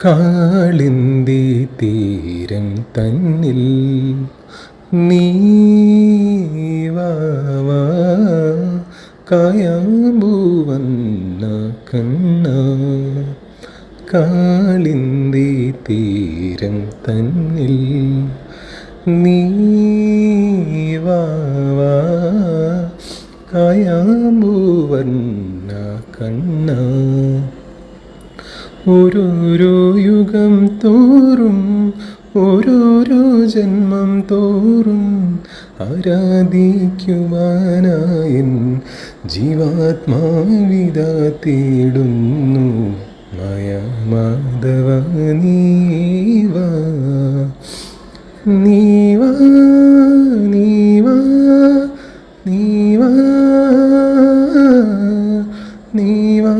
കാളിന്തി തീരം തന്നിൽ നീവാവ കായാമ്പൂവന്ന കണ്ണ കാളിന്തി തീരം തന്നിൽ നീവാവ കായാമ്പൂവന്ന കണ്ണ ഓരോരോ യുഗം തോറും ഓരോരോ ജന്മം തോറും ആരാധിക്കുവാനായൻ ജീവാത്മാവിത തേടുന്നു. മയമാധവ നീവ നീവ നീവ നീവ നീവാ